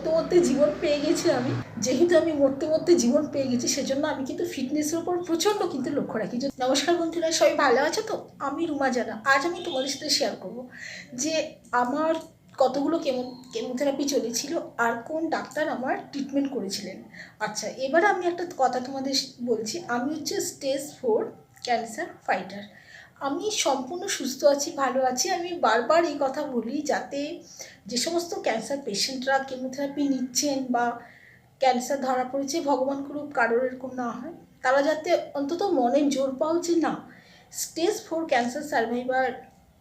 মরতে মরতে জীবন পেয়ে গেছি আমি। যেহেতু আমি মরতে মরতে জীবন পেয়ে গেছি, সেজন্য আমি কিন্তু ফিটনেসের উপর প্রচণ্ড কিন্তু লক্ষ্য রাখি। নমস্কার বন্ধুরা, সবাই ভালো আছে তো? আমি রুমা জানা। আজ আমি তোমাদের সাথে শেয়ার করব যে আমার কতগুলো কেমো কেমোথেরাপি চলেছিল আর কোন ডাক্তার আমার ট্রিটমেন্ট করেছিলেন। আচ্ছা এবার আমি একটা কথা তোমাদের বলছি। আমি হচ্ছে স্টেজ ফোর ক্যান্সার ফাইটার আমি সম্পূর্ণ সুস্থ আছি, ভালো আছি। আমি বারবার এই কথা বলি যাতে যে সমস্ত ক্যান্সার পেশেন্টরা কেমোথেরাপি নিচ্ছেন বা ক্যান্সার ধরা পড়েছে, ভগবান করুক, কারোর এরকম না হয়, তারা যাতে অন্তত মনে জোর পাও যে না স্টেজ ফোর ক্যান্সার সার্ভাইভার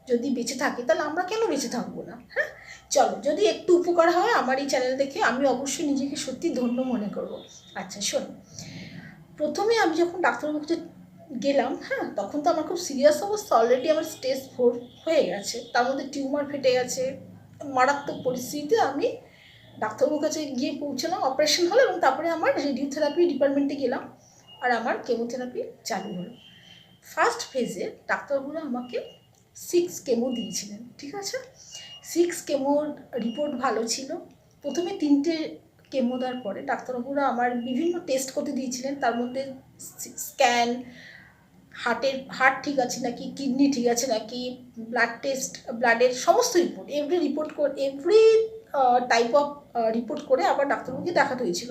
যদি বেঁচে থাকে, তাহলে আমরা কেন বেঁচে থাকব না? হ্যাঁ? চলো, যদি একটু উপকার হয় আমার এই চ্যানেল দেখে, আমি অবশ্যই নিজেকে সত্যি ধন্য মনে করব। আচ্ছা শোন, প্রথমে আমি যখন ডাক্তারবাবুর কাছে গেলাম হ্যাঁ তখন তো আমার খুব সিরিয়াস অবস্থা অলরেডি আমার স্টেজ ফোর হয়ে গেছে, তার মধ্যে টিউমার ফেটে গেছে, মারাত্মক পরিস্থিতিতে আমি ডাক্তারবাবুর কাছে গিয়ে পৌঁছলাম অপারেশন হলো এবং তারপরে আমার রেডিওথেরাপি ডিপার্টমেন্টে গেলাম, আর আমার কেমোথেরাপি চালু হলো। ফার্স্ট ফেজে ডাক্তারবাবুরা আমাকে সিক্স কেমো দিয়েছিলেন, ঠিক আছে? সিক্স কেমোর রিপোর্ট ভালো ছিল, প্রথমে তিনটে কেমো দেওয়ার পরে ডাক্তারবাবুরা আমার বিভিন্ন টেস্ট করতে দিয়েছিলেন, তার মধ্যে স্ক্যান হার্টের হার্ট ঠিক আছে নাকি, কিডনি ঠিক আছে নাকি ব্লাড টেস্ট ব্লাডের সমস্ত রিপোর্ট এভরি রিপোর্ট করে এভরি টাইপ অফ রিপোর্ট করে আবার ডাক্তারবাবুকে দেখাতে হয়েছিল।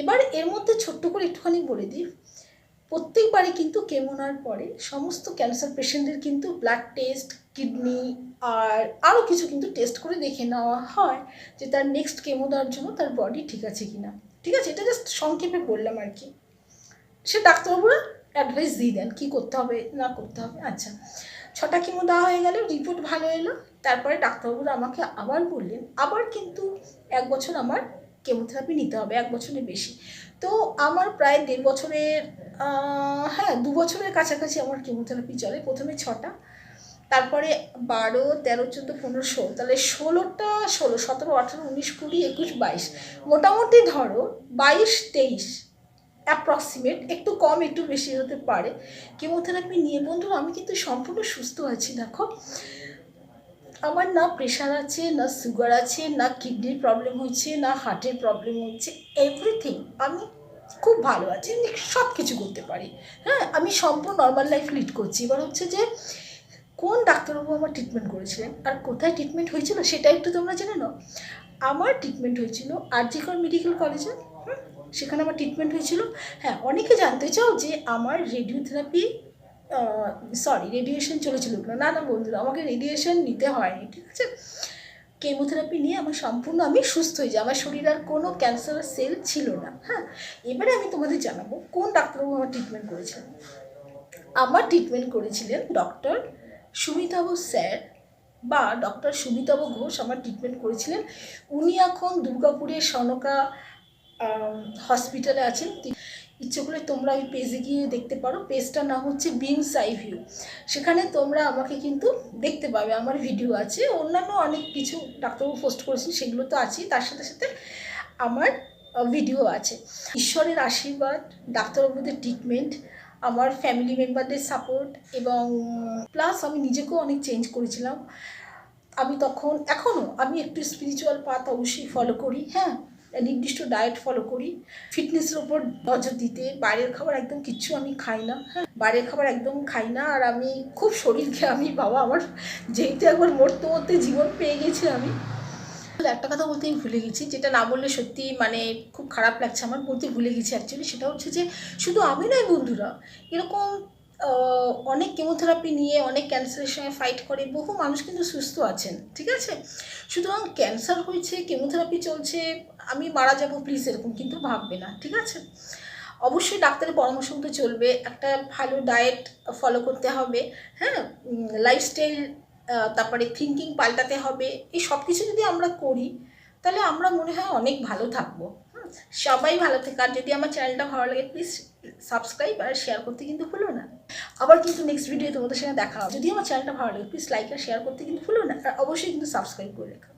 এবার এর মধ্যে ছোট্ট করে একটুখানি বলে দিই, প্রত্যেকবারই কিন্তু কেমোনার পরে সমস্ত ক্যান্সার পেশেন্টদের কিন্তু ব্লাড টেস্ট কিডনি আর আরও কিছু কিন্তু টেস্ট করে দেখে নেওয়া হয় যে তার নেক্সট কেমো দেওয়ার জন্য তার বডি ঠিক আছে কি না ঠিক আছে, এটা জাস্ট সংক্ষেপে বললাম আর কি। সে ডাক্তারবাবুরা অ্যাডভাইস দিয়ে দেন, কী করতে হবে, না করতে হবে। আচ্ছা ছটা কেমো দেওয়া হয়ে গেল রিপোর্ট ভালো এলো। তারপরে ডাক্তারবাবুরা আমাকে আবার বললেন, আবার কিন্তু এক বছর আমার কেমোথেরাপি নিতে হবে, এক বছরের বেশি। তো আমার প্রায় দেড় বছরের হ্যাঁ দু বছরের কাছাকাছি আমার কেমোথেরাপি চলে, প্রথমে ছটা। তারপরে বারো, তেরো, চোদ্দ, পনেরো, ষোলো, তাহলে ষোলোটা ষোলো, সতেরো, আঠেরো, উনিশ, কুড়ি, একুশ, বাইশ। মোটামুটি ধরো, বাইশ, তেইশ। অ্যাপ্রক্সিমেট একটু কম, একটু বেশি হতে পারে। কেমোথেরাপি নিয়ে বন্ধু আমি কিন্তু সম্পূর্ণ সুস্থ আছি, দেখো। আমার না প্রেশার আছে, না সুগার আছে, না কিডনির প্রবলেম হচ্ছে, না হার্টের প্রবলেম হচ্ছে এভরিথিং আমি খুব ভালো আছি সব কিছু করতে পারি। হ্যাঁ আমি সম্পূর্ণ নর্মাল লাইফ লিড করছি। এবার হচ্ছে যে, কোন ডাক্তারবাবু আমার ট্রিটমেন্ট করেছিলেন, আর কোথায় ট্রিটমেন্ট হয়েছিল, সেটা একটু তোমরা জেনে নাও। আমার ট্রিটমেন্ট হয়েছিল আরজিকর মেডিকেল কলেজে সেখানে আমার ট্রিটমেন্ট হয়েছিল। হ্যাঁ অনেকে জানতে চাও যে আমার রেডিওথেরাপি সরি রেডিয়েশন চলেছিল না না না বন্ধুরা, আমাকে রেডিয়েশন নিতে হয়নি, ঠিক আছে? কেমোথেরাপি নিয়ে আমার সম্পূর্ণ আমি সুস্থ হয়ে যাই। আমার শরীর আর কোনো ক্যান্সার সেল ছিল না হ্যাঁ? এবারে আমি তোমাদের জানাব কোন ডাক্তারবাবু আমার ট্রিটমেন্ট করেছিলেন। আমার ট্রিটমেন্ট করেছিলেন ডক্টর সুমিতাভ স্যার বা ডক্টর সুমিতাভ ঘোষ আমার ট্রিটমেন্ট করেছিলেন। উনি এখন দুর্গাপুরের সনকা হসপিটালে আছেন। ইচ্ছে করলে তোমরা ওই পেজে গিয়ে দেখতে পারো। পেজটার নাম হচ্ছে বিমস আই ভিউ সেখানে তোমরা আমাকে কিন্তু দেখতে পাবে। আমার ভিডিও আছে। অন্যান্য অনেক কিছু ডাক্তারবাবু পোস্ট করেছেন, সেগুলো তো আছেই। তার সাথে সাথে আমার ভিডিও আছে। ঈশ্বরের আশীর্বাদ, ডাক্তারবাবুদের ট্রিটমেন্ট আমার ফ্যামিলি মেম্বারদের সাপোর্ট এবং প্লাস আমি নিজেকেও অনেক চেঞ্জ করেছিলাম। আমি তখন এখনও আমি একটু স্পিরিচুয়াল পাথ অবশ্যই ফলো করি হ্যাঁ? নির্দিষ্ট ডায়েট ফলো করি। ফিটনেসের ওপর নজর দিতে, বাইরের খাবার একদম কিচ্ছু আমি খাই না। হ্যাঁ বাইরের খাবার একদম খাই না, আর আমি খুব শরীরকে আমি বাবা আমার যেহেতু একবার মরতে মরতে জীবন পেয়ে গেছি আমি। একটা কথা বলতে আমি ভুলে গেছি, যেটা না বললে সত্যি মানে খুব খারাপ লাগছে আমার, বলতে ভুলে গেছি অ্যাকচুয়ালি সেটা হচ্ছে যে শুধু আমি নয় বন্ধুরা, এরকম অনেক কেমোথেরাপি নিয়ে, অনেক ক্যান্সারের সঙ্গে ফাইট করে, বহু মানুষ কিন্তু সুস্থ আছেন, ঠিক আছে? সুতরাং ক্যান্সার হয়েছে কেমোথেরাপি চলছে আমি মারা যাব প্লিজ এরকম কিন্তু ভাববে না, ঠিক আছে? অবশ্যই ডাক্তারের পরামর্শ মতো চলবে, একটা ভালো ডায়েট ফলো করতে হবে হ্যাঁ? লাইফস্টাইল তারপরে থিঙ্কিং পাল্টাতে হবে, এই সব কিছু যদি আমরা করি, তাহলে আমরা মনে হয় অনেক ভালো থাকব সবাই ভালো থেকে, আর যদি আমার চ্যানেলটা ভালো লাগে প্লিজ সাবস্ক্রাইব আর শেয়ার করতে কিন্তু ভুলো না। আবার কিন্তু নেক্সট ভিডিও তোমাদের সঙ্গে দেখা হবে। যদি আমার চ্যানেলটা ভালো লাগে প্লিজ লাইক আর শেয়ার করতে কিন্তু ভুলো না, আর অবশ্যই কিন্তু সাবস্ক্রাইব করে রেখো।